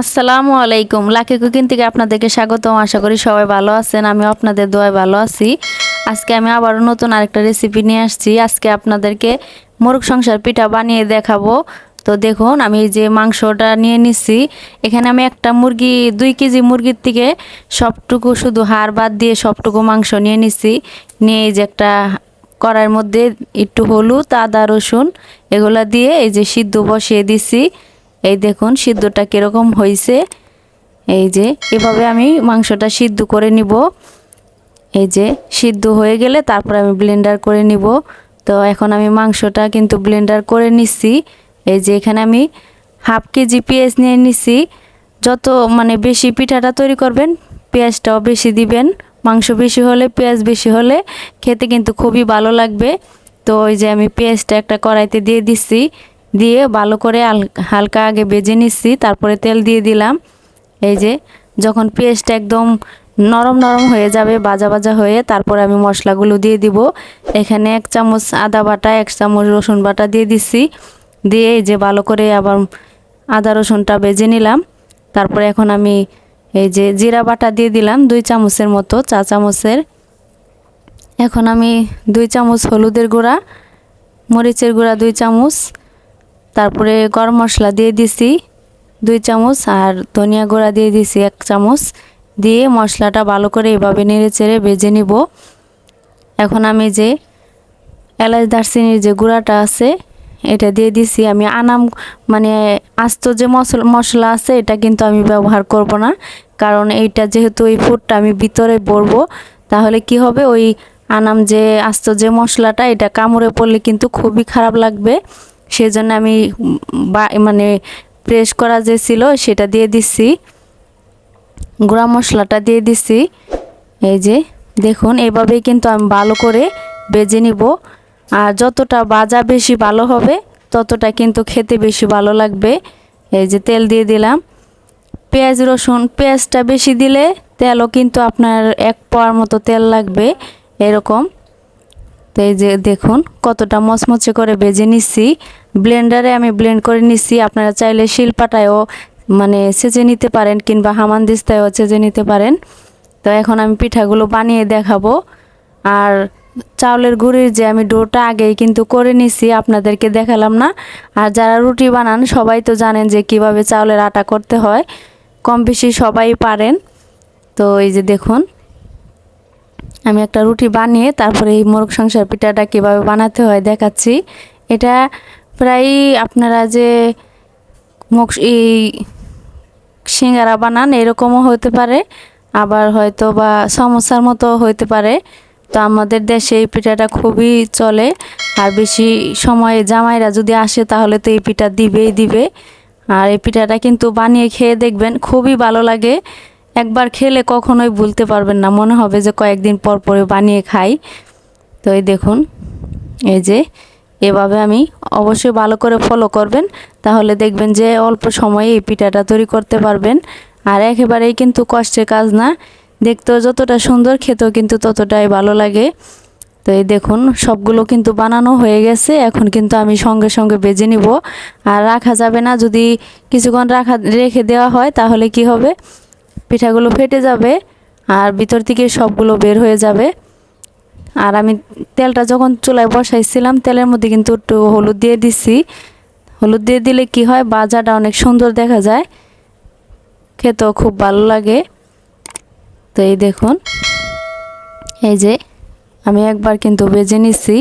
আসসালামু আলাইকুম। Lucky cooking থেকে আপনাদেরকে স্বাগতম। আশা করি সবাই ভালো আছেন আমি আপনাদের দোয়ায় ভালো আছি। আজকে আমি আবারও নতুন আরেকটা রেসিপি নিয়ে আসছি। আজকে আপনাদেরকে মোরগ সংসার পিঠা বানিয়ে দেখাবো। তো দেখুন, আমি যে মাংসটা নিয়ে নিচ্ছি। এখানে আমি একটা মুরগি, দুই কেজি মুরগির থেকে সবটুকু শুধু হাড় বাদ দিয়ে সবটুকু মাংস নিয়ে নিচ্ছি। নিয়ে এই যে একটা কড়াইয়ের মধ্যে একটু হলুদ, আদা, রসুন এগুলো দিয়ে এই যে সিদ্ধ বসিয়ে দিছি এই দেখুন, সিদ্ধটা কীরকম হয়েছে এই যে, এভাবে আমি মাংসটা সিদ্ধ করে নিব। এই যে, সিদ্ধ হয়ে গেলে তারপর আমি ব্লেন্ডার করে নিব। তো এখন আমি মাংসটা কিন্তু ব্লেন্ডার করে নিচ্ছি এই যে, এখানে আমি হাফ কেজি পেঁয়াজ নিয়ে নিচ্ছি যত মানে বেশি পিঠাটা তৈরি করবেন, পেঁয়াজটাও বেশি দিবেন। মাংস বেশি হলে, পেঁয়াজ বেশি হলে খেতে কিন্তু খুবই ভালো লাগবে। তো ওই যে, আমি পেঁয়াজটা একটা কড়াইতে দিয়ে দিচ্ছি দিয়ে ভালো করে হালকা আগে বেজে নিচ্ছি, তারপরে তেল দিয়ে দিলাম। এই যে, যখন পেস্ট একদম নরম নরম হয়ে যাবে বাজা বাজা হয়ে, তারপরে আমি মশলাগুলো দিয়ে দিব। এখানে এক চামচ আদা বাটা, এক চামচ রসুন বাটা দিয়ে দিচ্ছি। দিয়ে এই যে ভালো করে আবার আদা রসুনটা বেজে নিলাম। তারপরে এখন আমি এই যে জিরা বাটা দিয়ে দিলাম, দুই চামচের মতো, চা চামচের। এখন আমি দুই চামচ হলুদের গুঁড়া, মরিচের গুঁড়া দুই চামচ তারপরে গরম মশলা দিয়ে দিছি দুই চামচ আর ধনিয়া গুঁড়া দিয়ে দিছি এক চামচ। দিয়ে মশলাটা ভালো করে এভাবে নেড়ে চেড়ে বেজে নিব। এখন আমি যে এলাচ দারচিনির যে গুঁড়াটা আছে, এটা দিয়ে দিছি। আমি আনাম মানে আস্ত যে মশলা মশলা আছে, এটা কিন্তু আমি ব্যবহার করব না। কারণ এইটা যেহেতু ওই ফুডটা আমি ভিতরে ভরবো, তাহলে কি হবে? ওই আনাম যে আস্ত যে মশলাটা, এটা কামড়ে পড়লে কিন্তু খুবই খারাপ লাগবে। সেজন্য আমি বা মানে প্রেস করা যে ছিল সেটা দিয়ে দিচ্ছি। গুঁড়া মশলাটা দিয়ে দিচ্ছি। এই যে, দেখুন, এভাবেই কিন্তু আমি ভালো করে বেজে নিব। আর যতটা বাজা বেশি ভালো হবে, ততটা কিন্তু খেতে বেশি ভালো লাগবে। এই যে, তেল দিয়ে দিলাম। পেঁয়াজ, রসুন, পেঁয়াজটা বেশি দিলে তেলও কিন্তু আপনার এক পোয়ার মতো তেল লাগবে, এরকম। তো এই যে দেখুন, কতটা মচমচে করে বেজে নিচ্ছি। ব্লেন্ডারে আমি ব্লেন্ড করে নিচ্ছি। আপনারা চাইলে শিলপাটায়ও মানে সেজে নিতে পারেন কিংবা হামান দিস্তায়ও সেজে নিতে পারেন। তো এখন আমি পিঠাগুলো বানিয়ে দেখাবো। আর চাউলের গুঁড়ির যে আমি ডোটা আগেই কিন্তু করে নিছি, আপনাদেরকে দেখালাম না। আর যারা রুটি বানান, সবাই তো জানেন যে কীভাবে চাউলের আটা করতে হয়। কম বেশি সবাই পারেন। তো এই যে দেখুন আমি একটা রুটি বানিয়ে তারপরে এই মোরগ সংসার পিঠাটা কীভাবে বানাতে হয়, দেখাচ্ছি। এটা প্রায় আপনারা যে মুখ এই সিঙ্গারা বানান এরকমও হতে পারে, আবার হয়তো বা সমস্যার মতো হইতে পারে। তো আমাদের দেশে এই পিঠাটা খুবই চলে, আর বেশি সময়ে জামাইরা যদি আসে তাহলে তো এই পিঠা দিবেই দিবে। আর এই পিঠাটা কিন্তু বানিয়ে খেয়ে দেখবেন খুবই ভালো লাগে। একবার খেলে কখনোই ভুলতে পারবেন না। মনে হবে যে কয়েকদিন পর পরে বানিয়ে খাই। তো এই দেখুন, এই যে এভাবে আমি অবশ্যই ভালো করে ফলো করবেন। তাহলে দেখবেন যে অল্প সময়ে এই পিঠাটা তৈরি করতে পারবেন। আর একেবারেই কিন্তু কষ্টের কাজ না। দেখতেও যতটা সুন্দর, খেতেও কিন্তু ততটাই ভালো লাগে। তো এই দেখুন, সবগুলো কিন্তু বানানো হয়ে গেছে। এখন কিন্তু আমি সঙ্গে সঙ্গে বেজে নিব। আর রাখা যাবে না। যদি কিছুক্ষণ রাখা, রেখে দেওয়া হয়, তাহলে কি হবে? পিঠাগুলো ফেটে যাবে আর ভিতর থেকে সবগুলো বের হয়ে যাবে। আর আমি তেলটা যখন চুলায় বসাইছিলাম, তেলের মধ্যে কিন্তু একটু হলুদ দিয়ে দিছি। হলুদ দিয়ে দিলে কি হয়? বাজাটা অনেক সুন্দর দেখা যায়। খেতেও খুব ভালো লাগে। তো এই দেখুন, এই যে আমি একবার কিন্তু বেজে নিছি,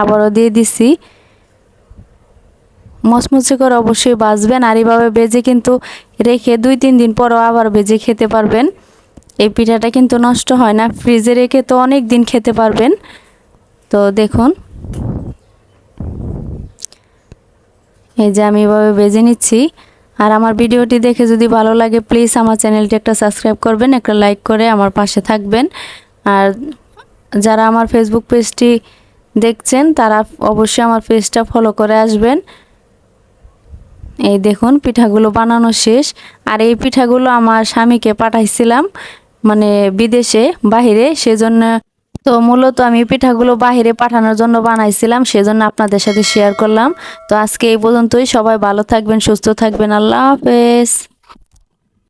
আবারও দিয়ে দিছি। মচমচে করে অবশ্যই বাজবেন আর এইভাবে বেজে কিন্তু রেখে দুই, তিন দিন পরও আবার বেজে খেতে পারবেন। এই পিঠাটা কিন্তু নষ্ট হয় না, ফ্রিজে রেখে তো অনেক দিন খেতে পারবেন। তো দেখুন, এই যে আমি এভাবে বেজে নিচ্ছি। আর আমার ভিডিওটি দেখে যদি ভালো লাগে প্লিজ আমার চ্যানেলটি একটা সাবস্ক্রাইব করবেন, একটা লাইক করে আমার পাশে থাকবেন। আর যারা আমার ফেসবুক পেজটি দেখছেন, তারা অবশ্যই আমার পেজটা ফলো করে আসবেন। এই দেখুন, পিঠাগুলো বানানো শেষ। আর এই পিঠাগুলো আমার স্বামীকে পাঠাইছিলাম মানে বিদেশে, বাহিরে। সেজন্য তো মূলত আমি পিঠাগুলো বাহিরে পাঠানোর জন্য বানাইছিলাম, সেজন্য আপনাদের সাথে শেয়ার করলাম। তো আজকে এই পর্যন্তই। সবাই ভালো থাকবেন, সুস্থ থাকবেন। আল্লাহ হাফেজ।